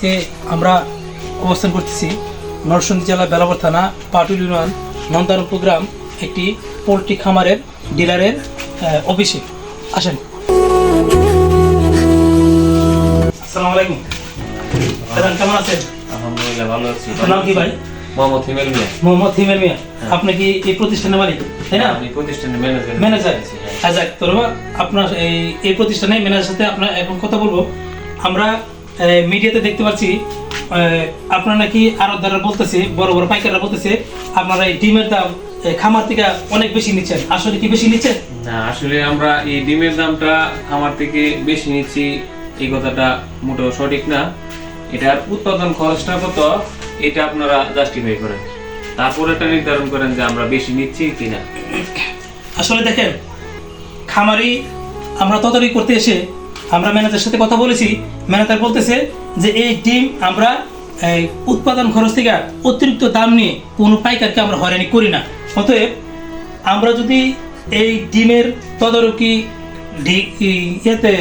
তে আমরা অবস্থান করতেছি নরসিংদী জেলা বেলাবর থানা পাটুল ইউনিয়ন নন্দারূপ গ্রাম একটি পোলট্রি খামারের ডিলারের অফিসে। আসেন। আসসালামু আলাইকুম। কেমন আছেন? আলহামদুলিল্লাহ ভালো আছি। আপনার নাম কি ভাই? মোহাম্মদ হিমেল মিয়া। মোহাম্মদ হিমেল মিয়া। আপনি কি এই প্রতিষ্ঠানের মালিক? তাই না? প্রতিষ্ঠানের ম্যানেজার ম্যানেজার হ্যাঁ। আচ্ছা আপনার এই এই প্রতিষ্ঠানে ম্যানেজার সাথে আপনার এখন কথা বলব। আমরা মিডিয়াতে দেখতে পাচ্ছি আপনারা নাকি আরও দ্বারা বলতেছে বড় বড় পাইকাররা বলতেছে আপনারা এই ডিমের দাম খামার থেকে অনেক বেশি নিচ্ছেন। আসলে কি বেশি নিচ্ছেন? না আসলে আমরা এই ডিমের দামটা খামার থেকে বেশি নিচ্ছি এই কথাটা মোটেও সঠিক না। এটার উৎপাদন খরচটা কত এটা আপনারা জাস্টিফাই করেন। তারপর এটা নির্ধারণ করেন যে আমরা বেশি নিচ্ছি কিনা। আসলে দেখেন খামারি আমরা তদারকি করতে এসে আমরা ম্যানেজারের সাথে কথা বলেছি। ম্যানেজার বলতেছে যে, এই ডিম আমরা উৎপাদন খরচ থেকে অতিরিক্ত দাম নিয়ে কোনো পাইকারকে আমরা হয়রানি করি না। অতএব, আমরা যদি এই ডিমের তদারকি ইয়েতে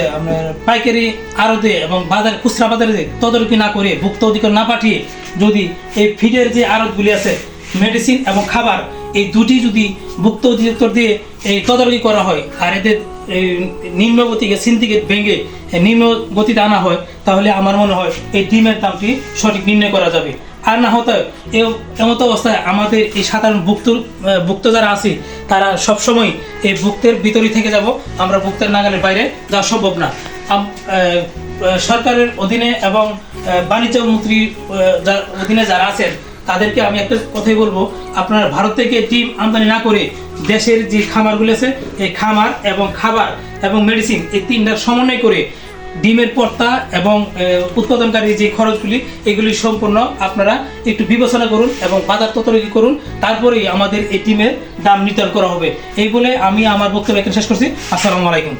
পাইকারি আড়তে এবং বাজারে, খুচরা বাজারে তদারকি না করে ভুক্ত অধিকার না পাঠিয়ে যদি এই ফিডের যে আড়তগুলি আছে, মেডিসিন এবং খাবার এই দুটি যদি ভুক্ত অধিদপ্তর দিয়ে এই তদারকি করা হয় আর এদের এই নিম্ন গতিকে সিন্ডিকেট ভেঙে নিম্ন গতিতে আনা হয় তাহলে আমার মনে হয় এই ডিমের দামটি সঠিক নির্ণয় করা যাবে। আর না হতো এমতো অবস্থায় আমাদের এই সাধারণ ভুক্ত ভুক্ত যারা আছে তারা সবসময় এই ভুক্তের ভিতরই থেকে যাব। আমরা ভুক্তের নাগালের বাইরে যাওয়া সম্ভব না। সরকারের অধীনে এবং বাণিজ্য মন্ত্রী আহ, যার অধীনে যারা আছেন তাদেরকে আমি একটা কথাই বলব, আপনারা ভারত থেকে ডিম আমদানি না করে দেশের যে খামারগুলো আছে, এই খামার এবং খাবার এবং মেডিসিন এই তিনটার সমন্বয় করে ডিমের পর্তা এবং উৎপাদনকারী যে খরচগুলি, এগুলি সম্পূর্ণ আপনারা একটু বিবেচনা করুন এবং বাজার তদারকি করুন, তারপরেই আমাদের এই ডিমের দাম নির্ধারণ করা হবে। এই বলে আমি আমার বক্তব্য এখানে শেষ করছি। আসসালামু আলাইকুম।